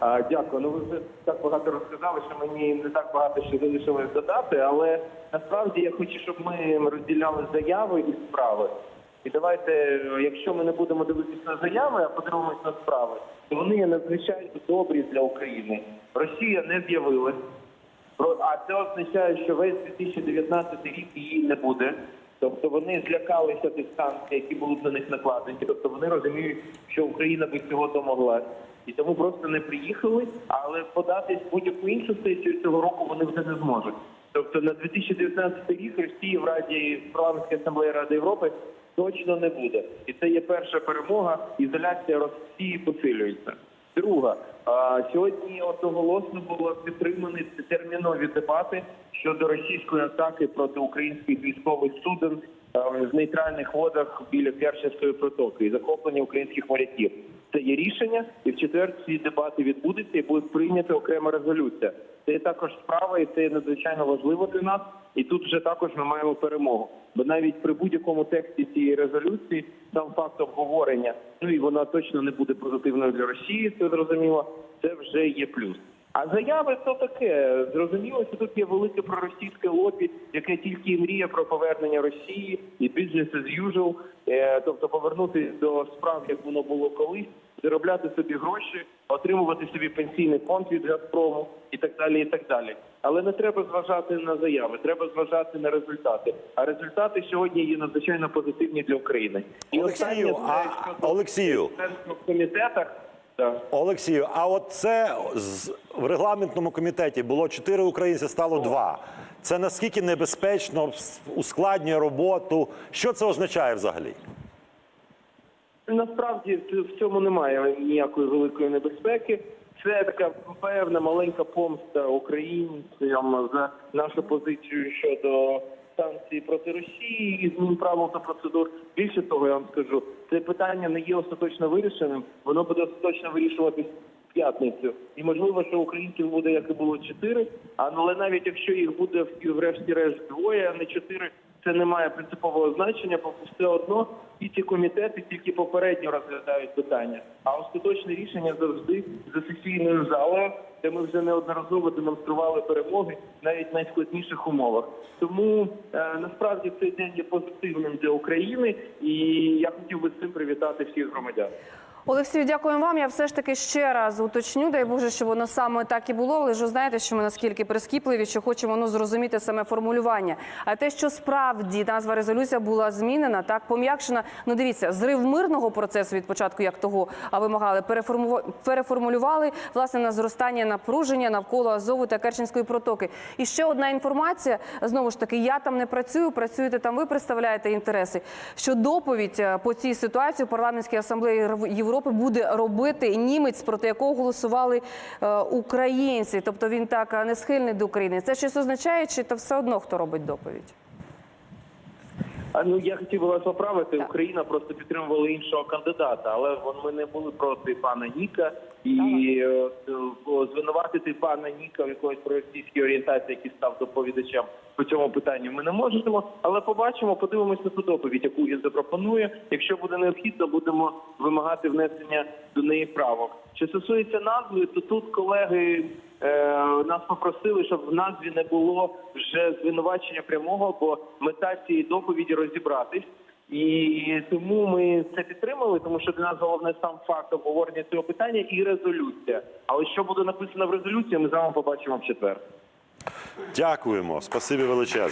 А, Дякую. Ну ви вже так багато розказали, що мені не так багато ще залишилось додати, але насправді я хочу, щоб ми розділяли заяви і справи. І давайте, якщо ми не будемо дивитися на заяви, а подивимось на справи, то вони є надзвичайно добрі для України. Росія не з'явилась. А це означає, що весь 2019 рік її не буде. Тобто вони злякалися тих санкцій, які будуть на них накладені. Тобто вони розуміють, що Україна би цього домоглась. І тому просто не приїхали, але податись будь-яку іншу сесію цього року вони вже не зможуть. Тобто на 2019 рік Росії в Раді в парламентській асамблеї Ради Європи точно не буде. І це є перша перемога. Ізоляція Росії посилюється. Друга, сьогодні одноголосно було підтримані термінові дебати щодо російської атаки проти українських військових суден в нейтральних водах біля Керченської протоки і захоплення українських моряків. Це є рішення, і в четвер ці дебати відбудуться і буде прийнята окрема резолюція. Це є також справа, і це є надзвичайно важливо для нас. І тут вже також ми маємо перемогу. Бо навіть при будь-якому тексті цієї резолюції сам факт обговорення, ну і вона точно не буде позитивною для Росії, це зрозуміло. Це вже є плюс. А заяви то таке. Зрозуміло, що тут є велике проросійське лобі, яке тільки мріє про повернення Росії і business as usual, е, тобто повернутися до справ, як воно було колись, заробляти собі гроші, отримувати собі пенсійний фонд від Газпрому і так далі. І так далі. Але не треба зважати на заяви, треба зважати на результати. А результати сьогодні є надзвичайно позитивні для України. І Олексію, останнє, а Олексію, в комітетах. Так. Олексію, а от це з- в регламентному комітеті було чотири українці, стало два. Це наскільки небезпечно ускладнює роботу? Що це означає взагалі? Насправді в цьому немає ніякої великої небезпеки. Це така певна маленька помста українцям за нашу позицію щодо санкцій проти Росії і змін правил та процедур. Більше того, я вам скажу, це питання не є остаточно вирішеним. Воно буде остаточно вирішуватись в п'ятницю. І можливо, що українців буде як і було чотири. Але навіть якщо їх буде врешті-решт двоє, а не чотири, це не має принципового значення, бо все одно і ці комітети тільки попередньо розглядають питання. А остаточне рішення завжди за сесійною залою, де ми вже неодноразово демонстрували перемоги навіть в найскладніших умовах. Тому е, насправді цей день є позитивним для України, і я хотів би цим привітати всіх громадян. Олексію, дякуємо вам. Я все ж таки ще раз уточню. Дай Боже, щоб воно саме так і було. Але ж знаєте, що ми наскільки прискіпливі, що хочемо ну, зрозуміти саме формулювання. А те, що справді назва резолюція була змінена, так пом'якшена. Ну дивіться, зрив мирного процесу від початку, як того а вимагали, переформу- переформулювали власне на зростання напруження навколо Азову та Керченської протоки. І ще одна інформація. Знову ж таки, я там не працюю, працюєте там. Ви представляєте інтереси. Що доповідь е, по цій ситуації у парламентській асамблеї Європи буде робити німець, проти якого голосували е, українці. Тобто він так е, не схильний до України. Це щось означає, чи то все одно хто робить доповідь? Ну я хотів би вас поправити. Україна просто підтримувала іншого кандидата, але ми не були проти пана Ніка. І е, е, звинуватити пана Ніка в якоїсь проросійській орієнтації, який став доповідачем по цьому питанню. Ми не можемо, але побачимо, подивимося на ту доповідь, яку він запропонує. Якщо буде необхідно, будемо вимагати внесення до неї правок. Що стосується назви, то тут колеги е, нас попросили, щоб в назві не було вже звинувачення прямого, бо мета цієї доповіді розібратись. І тому ми це підтримали, тому що для нас головне сам факт обговорення цього питання і резолюція. А ось що буде написано в резолюції, ми з вами побачимо в четвер. Дякуємо. Спасибі величезне.